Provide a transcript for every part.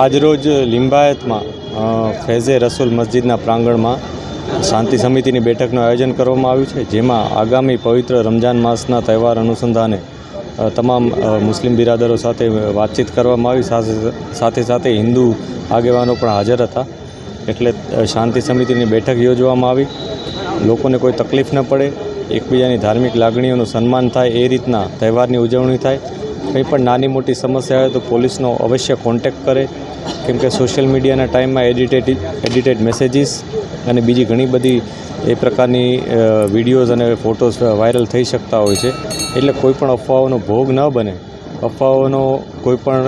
આજરોજ લિંબાયતમાં ફેઝે રસૂલ મસ્જિદના પ્રાંગણમાં શાંતિ સમિતિની બેઠકનું આયોજન કરવામાં આવ્યું છે, જેમાં આગામી પવિત્ર રમજાન માસના તહેવાર અનુસંધાને તમામ મુસ્લિમ બિરાદરો સાથે વાતચીત કરવામાં આવી, સાથે સાથે સાથે હિન્દુ આગેવાનો પણ હાજર હતા. એટલે શાંતિ સમિતિની બેઠક યોજવામાં આવી. લોકોને કોઈ તકલીફ ન પડે, એકબીજાની ધાર્મિક લાગણીઓનું સન્માન થાય, એ રીતના તહેવારની ઉજવણી થાય. કંઈ પણ નાની મોટી સમસ્યા હોય તો પોલીસનો અવશ્ય કોન્ટેક્ટ કરે. કેમ કે સોશિયલ મીડિયાના ટાઈમમાં એડિટેડ એડિટેડ મેસેજીસ અને બીજી ઘણી બધી એ પ્રકારની વિડીયોઝ અને ફોટોઝ વાયરલ થઈ શકતા હોય છે. એટલે કોઈ પણ અફવાઓનો ભોગ ન બને. અફવાઓનો કોઈ પણ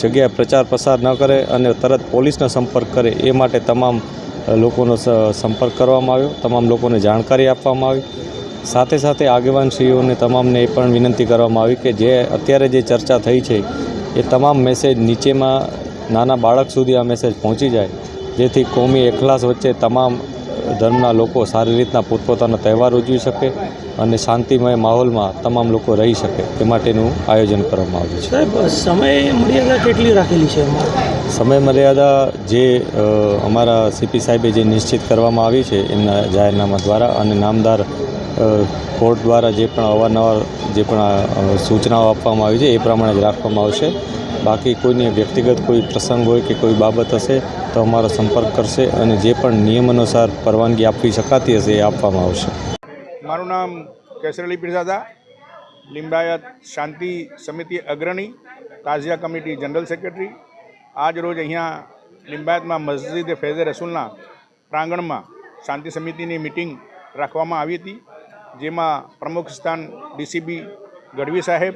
જગ્યાએ પ્રચાર પ્રસાર ન કરે અને તરત પોલીસનો સંપર્ક કરે એ માટે તમામ લોકોનો સંપર્ક કરવામાં આવ્યો, તમામ લોકોને જાણકારી આપવામાં આવી. સાથે સાથે આગેવાનશ્રીઓને તમામને એ પણ વિનંતી કરવામાં આવી કે જે અત્યારે જે ચર્ચા થઈ છે, એ તમામ મેસેજ નીચેમાં નાના બાળક સુધી આ મેસેજ પહોંચી જાય. જેથી કોમી એકલાસ વચ્ચે તમામ ધર્મના લોકો સારી રીતના પોતપોતાનો તહેવાર ઉજવી શકે અને શાંતિમય માહોલમાં તમામ લોકો રહી શકે તે માટેનું આયોજન કરવામાં આવ્યું છે. સાહેબ સમય મર્યાદા કેટલી રાખેલી છે સમય મર્યાદા જે અમારા સીપી સાહેબે જે નિશ્ચિત કરવામાં આવી છે એમના જાહેરનામા દ્વારા અને નામદાર કોર્ટ દ્વારા જે પણ અવારનવાર જે પણ સૂચનાઓ આપવામાં આવી છે એ પ્રમાણે જ રાખવામાં આવશે. બાકી કોઈને વ્યક્તિગત કોઈ પ્રસંગ હોય કે કોઈ બાબત હશે તો અમારો સંપર્ક કરશે અને જે પણ નિયમ અનુસાર પરવાનગી આપવી શકાતી હશે એ આપવામાં આવશે. મારું નામ કેસરલી પીરઝાદા લિંબાયત શાંતિ સમિતિ અગ્રણી તાઝિયા કમિટી જનરલ સેક્રેટરી. આજ રોજ અહીંયા લિંબાયતમાં મસ્જિદ ફૈઝે રસૂલના પ્રાંગણમાં શાંતિ સમિતિની મિટિંગ રાખવામાં આવી હતી, જેમાં પ્રમુખ સ્થાન ડીસીબી ગઢવી સાહેબ,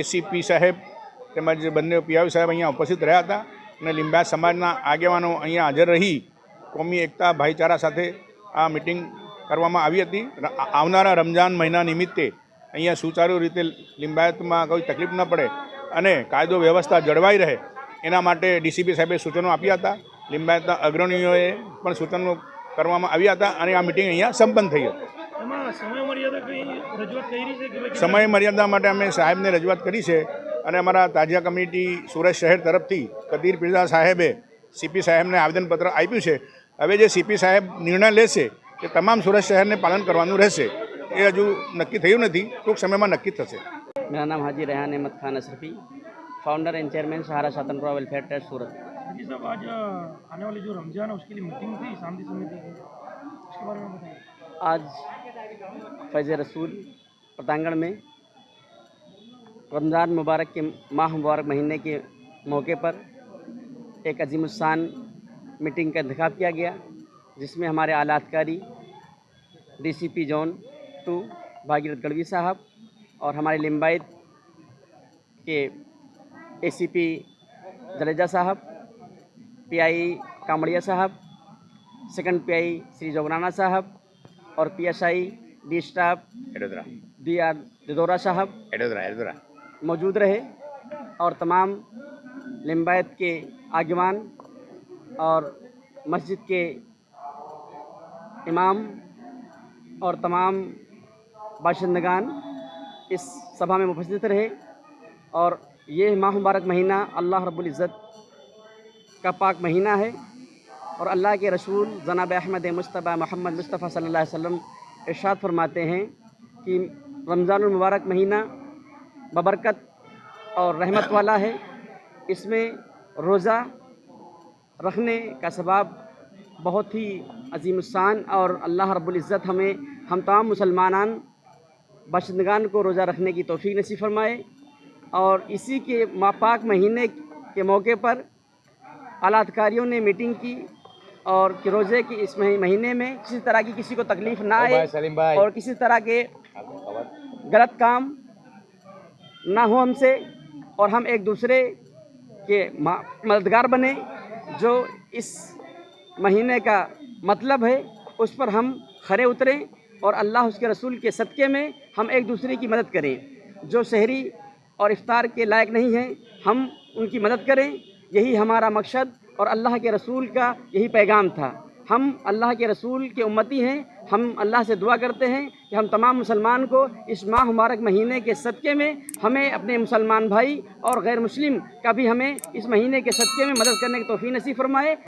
એસીપી સાહેબ તેમજ બંને પીઆઈ સાહેબ અહીંયા ઉપસ્થિત રહ્યા હતા અને લિંબાયત સમાજના આગેવાનો અહીંયા હાજર રહી કોમી એકતા ભાઈચારા સાથે આ મિટિંગ કરવામાં આવી હતી. આવનારા રમજાન મહિના નિમિત્તે અહીંયા સુચારુ રીતે લિંબાયતમાં કોઈ તકલીફ ન પડે અને કાયદો વ્યવસ્થા જળવાઈ રહે એના માટે ડીસીપી સાહેબે સૂચનો આપ્યા હતા. લિંબાયતના અગ્રણીઓએ પણ સૂચનો કરવામાં આવ્યા હતા અને આ મિટિંગ અહીંયા સંપન્ન થઈ હતી. સમય મર્યાદા માટે અમે સાહેબને રજૂઆત કરી છે. અને અમારા તાજિયા કમિટી સુરત શહેર તરફથી કદીર પીરઝા સાહેબે સીપી સાહેબને આવેદનપત્ર આપ્યું છે હવે જે સીપી સાહેબ નિર્ણય લેશે કે તમામ સુરત શહેરને પાલન કરવાનું રહેશે એ હજુ નક્કી થયું નથી ટૂંક સમયમાં નક્કી થશે मेरा नाम Haji Rehan Ahmad Khan Ashrafi founder and chairman Sahara Swatantra welfare trust सूरत जी साहब आज अ, आने वाली जो रमजान है उसके लिए मीटिंग थी शांति समिति की उसके बारे में बताइए आज फैज़ रसूल पतांगण में رمضان مبارک کے ماہ مبارک مہینے کے موقع پر ایک عظیم السان میٹنگ کا انتخاب کیا گیا جس میں ہمارے آلات کاری ڈی سی پی جون ٹو بھاگیرت گڑوی صاحب اور ہمارے لمبائت کے اے سی پی جلیجا صاحب پی آئی کامڑیا صاحب سیکنڈ پی آئی سری جوگرانہ صاحب اور پی ایس آئی ڈی اسٹاف ڈی آر ددورا صاحب۔ موجود رہے اور تمام لمبیت کے آگوان اور مسجد کے امام اور تمام باشندگان اس سبھا میں مبسط رہے اور یہ ماہ مبارک مہینہ اللہ رب العزت کا پاک مہینہ ہے اور اللہ کے رسول زناب احمد مصطفیٰ محمد مصطفیٰ صلی اللہ علیہ وسلم ارشاد فرماتے ہیں کہ رمضان المبارک مہینہ ببرکت اور رحمت والا ہے۔ اس میں روزہ رکھنے کا سباب بہت ہی عظیم السان اور اللہ رب العزت ہمیں ہم تمام مسلمانان باشندگان کو روزہ رکھنے کی توفیق نصیب فرمائے۔ اور اسی کے ماپاک مہینے کے موقع پر اعلیٰ نے میٹنگ کی اور کہ روزے کی اس مہینے میں کسی طرح کی کسی کو تکلیف نہ آئے اور کسی طرح کے غلط کام نہ ہو ہم سے اور ہم ایک دوسرے کے مددگار بنیں جو اس مہینے کا مطلب ہے، اس پر ہم کھڑے اتریں اور اللہ اس کے رسول کے صدقے میں ہم ایک دوسرے کی مدد کریں۔ جو شہری اور افطار کے لائق نہیں ہیں، ہم ان کی مدد کریں۔ یہی ہمارا مقصد اور اللہ کے رسول کا یہی پیغام تھا۔ ہم اللہ کے رسول کے امتی ہیں، ہم اللہ سے دعا کرتے ہیں कि हम तमाम मुसलमान को इस माह मुबारक महीने के सदक़े में हमें अपने मुसलमान भाई और गैर मुस्लिम का भी हमें इस महीने के सदक़े में मदद करने की तोफ़ी नसीब फरमाए